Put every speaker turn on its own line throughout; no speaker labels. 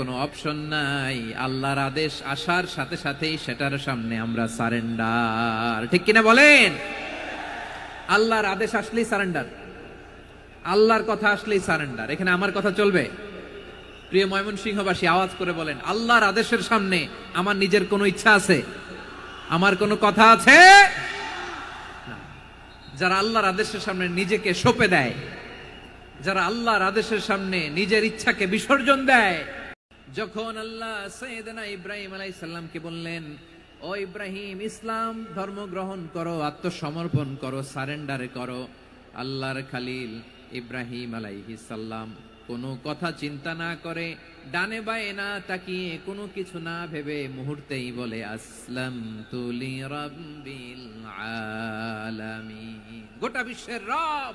কোনো অপশন নাই। আল্লাহর আদেশ আসার সাথে সাথেই সেটার সামনে আমরা সারেন্ডার। ঠিক কিনা বলেন? আল্লাহর আদেশ আসলেই সারেন্ডার। আল্লাহর কথা আসলেই সারেন্ডার। এখানে আমার কথা চলবে? প্রিয় ময়মনসিংহবাসী, আওয়াজ করে বলেন, আল্লাহর আদেশের সামনে আমার নিজের কোনো ইচ্ছা আছে? আমার কোনো কথা আছে? যারা আল্লাহর আদেশের সামনে নিজেকে সঁপে দেয়, যারা আল্লাহর আদেশের সামনে নিজের ইচ্ছাকে বিসর্জন দেয় যখন আল্লাহ সৈয়দনা ইব্রাহিম আলাই সাল্লামকে বললেন, ও ইব্রাহিম, ইসলাম ধর্ম গ্রহণ করো, আত্মসমর্পণ করো, সারেন্ডারে করো। আল্লাহর খালিল ইব্রাহিম আলাইহি সাল্লাম কোনো কথা চিন্তা না করে ডানে বায়ে না তাকিয়ে কোনো কিছু না ভেবে মুহূর্তেই বলে আসলাম তুলি রব্বিল আলামিন। গোটা বিশ্বের রব,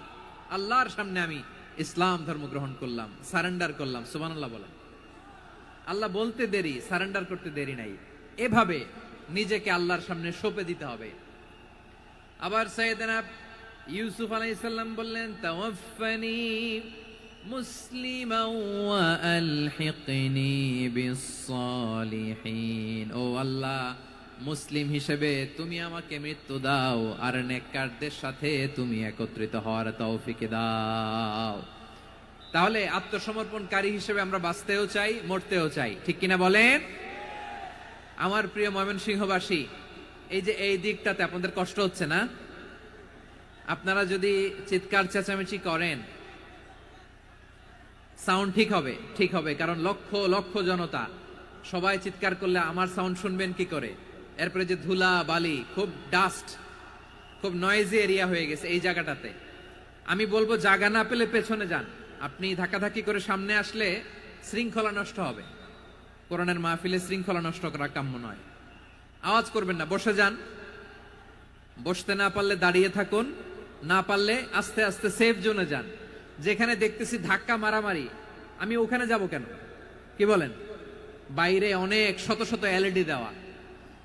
আল্লাহর সামনে আমি ইসলাম ধর্ম গ্রহণ করলাম, সারেন্ডার করলাম, সুবহানাল্লাহ বলেন। আল্লাহ বলতে দেরি, সারেন্ডার করতে দেরি নাই। এভাবে নিজেকে আল্লাহর সামনে সঁপে দিতে হবে। আবার সৈয়দনা ইউসুফ আলাইসাল্লাম বললেন তাওয়াফানি ও আল্লাহ, মুসলিম হিসেবে তুমি আমাকে মৃত্যু দাও, আর নেককারদের সাথে তুমি একত্রিত হওয়ার তৌফিকে দাও। তাহলে আত্মসমর্পণকারী হিসেবে আমরা বাঁচতেও চাই, মরতেও চাই। ঠিক কিনা বলেন? আমার প্রিয় ময়মনসিংহবাসী, এই যে এই দিকটাতে আপনাদের কষ্ট হচ্ছে না? আপনারা যদি চিৎকার চেঁচামেচি করেন, সাউন্ড ঠিক হবে ঠিক হবে, কারণ লক্ষ লক্ষ জনতা, সবাই চিৎকার করলে আমার সাউন্ড শুনবেন কি করে? এরপরে যে ধুলা, বালি, খুব ডাস্ট, খুব নয়েজি এরিয়া হয়ে গেছে এই জায়গাটাতে। আমি বলব জায়গা না পেলে পেছনে যান। আপনি ধাক্কাধাক্কি করে সামনে আসলে শৃঙ্খলা নষ্ট হবে। কোরআনের মাহফিলে শৃঙ্খলা নষ্ট করা কাম্য নয়। আওয়াজ করবেন না, বসে যান। বসতে না পারলে দাঁড়িয়ে থাকুন, না পারলে আস্তে আস্তে সেফ জোনে যান। যেখানে দেখতেছি ধাক্কা মারামারি। আমি ওখানে যাব কেন? কি বলেন? বাইরে অনেক শত শত এলইডি দেওয়া।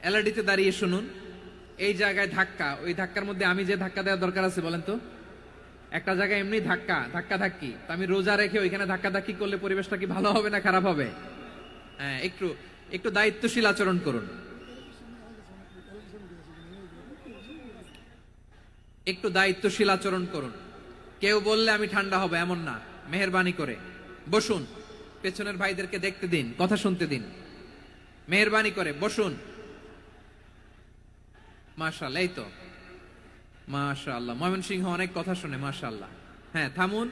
এলইডিতে দাঁড়িয়ে শুনুন। এই জায়গায় ধাক্কা। ওই ধাক্কার মধ্যে আমি যে ধাক্কা দেওয়ার দরকার আছে, বলেন তো। একটা জায়গায় এমনি ধাক্কা ধাক্কা ধাক্কি। তো আমি রোজা রেখে ওইখানে ধাক্কা ধাক্কি করলে পরিবেশটা কি ভালো হবে না খারাপ হবে? হ্যাঁ একটু একটু দায়িত্বশীল আচরণ করুন। একটু দায়িত্বশীল আচরণ করুন। কেউ বললে আমি ঠান্ডা হবে, এমন না। মেহরবানি করে। বসুন। পেছনের ভাইদেরকে দেখতে দিন, কথা শুনতে দিন। মেহরবানি করে, বসুন। মাশাআল্লাহ, এই তো। মাশাআল্লাহ। ময়মন সিংহ অনেক কথা শুনে, মাশাআল্লাহ। হ্যাঁ থামুন,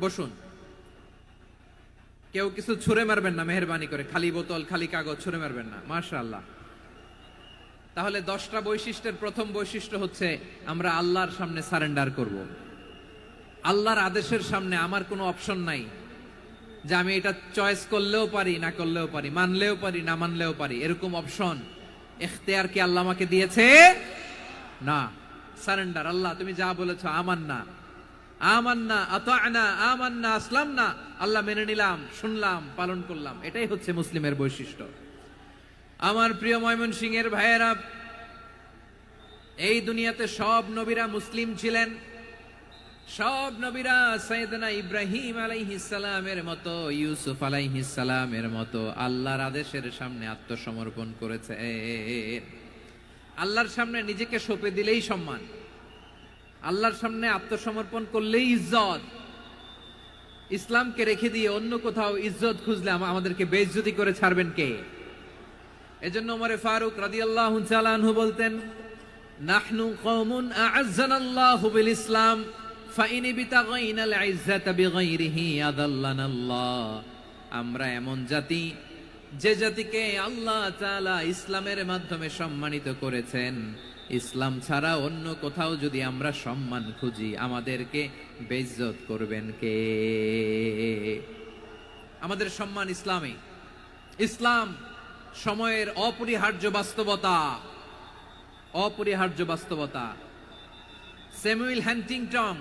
বসুন। কেউ কিছু ছুঁড়ে মারবেন না, মেহরবানি করে। খালি বোতল, খালি কাগজ, ছুঁড়ে মারবেন না, মাশাআল্লাহ। তাহলে দশটা বৈশিষ্ট্যের প্রথম বৈশিষ্ট্য হচ্ছে, আমরা আল্লাহর সামনে সারেন্ডার করব। আল্লাহর আদেশের সামনে আমার কোনো অপশন নাই যে আমি এটা চয়েস করলেও পারি, না করলেও পারি, মানলেও পারি, না মানলেও পারি, এরকম অপশন। এখতেয়ার কি আল্লাহ আমাকে দিয়েছে? না। সারেন্ডার, আল্লাহ, তুমি যা বলেছ আমার না আমান্না, আতানা, আমান্না আসলাম না আল্লাহ মেনে নিলাম, শুনলাম, পালন করলাম। এটাই হচ্ছে মুসলিমের বৈশিষ্ট্য। আমার প্রিয় ময়মন সিং এর ভাইয়েরা, এই দুনিয়াতে সব নবীরা মুসলিম ছিলেন। সব নবীরা সৈয়দনা ইব্রাহিম আলাইহিসালামের মতো, ইউসুফ আলাইহিসালামের মতো, আল্লাহর আদেশের সামনে আত্মসমর্পণ করেছে। আল্লাহর সামনে নিজেকে সঁপে দিলেই সম্মান। আল্লাহর সামনে আত্মসমর্পণ করলেই ইজ্জত। ইসলামকে রেখে দিয়ে অন্য কোথাও ইজ্জত খুঁজলে আমাদেরকে বেইজ্জতি করে ছাড়বেন কে? এজন্য ওমরে ফারুক রাদিয়াল্লাহু তাআলা আনহু বলতেন, নাহনু কওমুন আ'আজ্জানাল্লাহু বিল ইসলাম ফাইন বিতাগাইনাল ইজ্জাতা বিগাইরিহি আদাল্লানাল্লাহ আমরা এমন জাতি যে জাতিকে আল্লাহ তাআলা ইসলামের মাধ্যমে সম্মানিত করেছেন, ইসলাম ছাড়া অন্য কোথাও যদি আমরা সম্মান খুঁজি, আমাদেরকে বেইজ্জত করবেন কে? আমাদের সম্মান ইসলামে। ইসলাম সময়ের অপরিহার্য বাস্তবতা। অপরিহার্য বাস্তবতা। স্যামুয়েল হ্যান্টিংটন,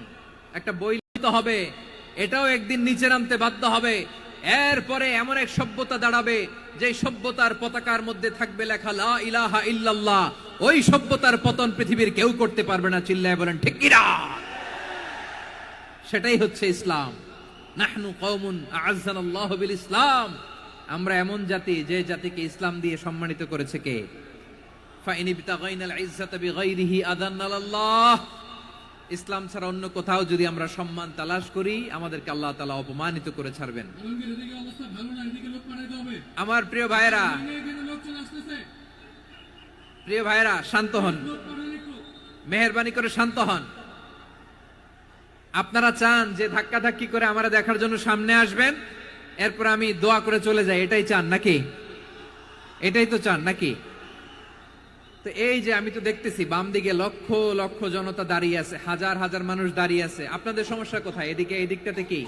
একটা বই হবে, এটাও একদিন নিচে নামতে বাধ্য হবে। এরপরে এমন এক সভ্যতা দাঁড়াবে যে সভ্যতার পতাকার মধ্যে থাকবে লেখা, লা ইলাহা ইল্লাল্লাহ। ওই সভ্যতার পতন পৃথিবীর কেউ করতে পারবে না, চিল্লায় বলেন, ঠিক কিনা সেটাই হচ্ছে ইসলাম। নাহনু কওমুন আ'আজ্জানাল্লাহু বিল ইসলাম। আমরা এমন জাতি, যে জাতিকে ইসলাম দিয়ে সম্মানিত করেছে কে? ফাইনি বিতাগাইনাল ইজ্জাতা বিগাইরিহি আদান্নাল্লাহ ইসলাম ছাড়া অন্য কোথাও যদি আমরা সম্মান তালাশ করি আমাদেরকে আল্লাহ তালা অপমানিত করে ছাড়বেন। আমার প্রিয়
আসতেছে।
প্রিয় ভাইয়েরা শান্ত হন। মেহরবানি করে শান্ত হন। আপনারা চান যে ধাক্কা ধাক্কি করে আমরা দেখার জন্য সামনে আসবেন এরপর আমি দোয়া করে চলে যাই। এটাই চান নাকি? এটাই তো চান নাকি? তো এই যে আমি তো দেখতেছি, বাম দিকে লক্ষ লক্ষ জনতা দাঁড়িয়ে আছে, হাজার হাজার মানুষ দাঁড়িয়ে আছে। আপনাদের সমস্যা কোথায়? এদিকে, এই দিকটাতে কি?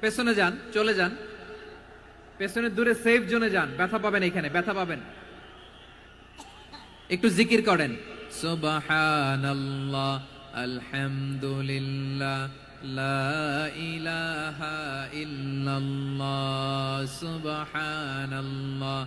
পেছনে যান, চলে যান। পেছনে দূরে সেফ জোনে যান। ব্যথা পাবেন এখানে, ব্যথা পাবেন। একটু জিকির করেন। সুবহানাল্লাহ, আলহামদুলিল্লাহ, লা ইলাহা ইল্লাল্লাহ, সুবহানাল্লাহ।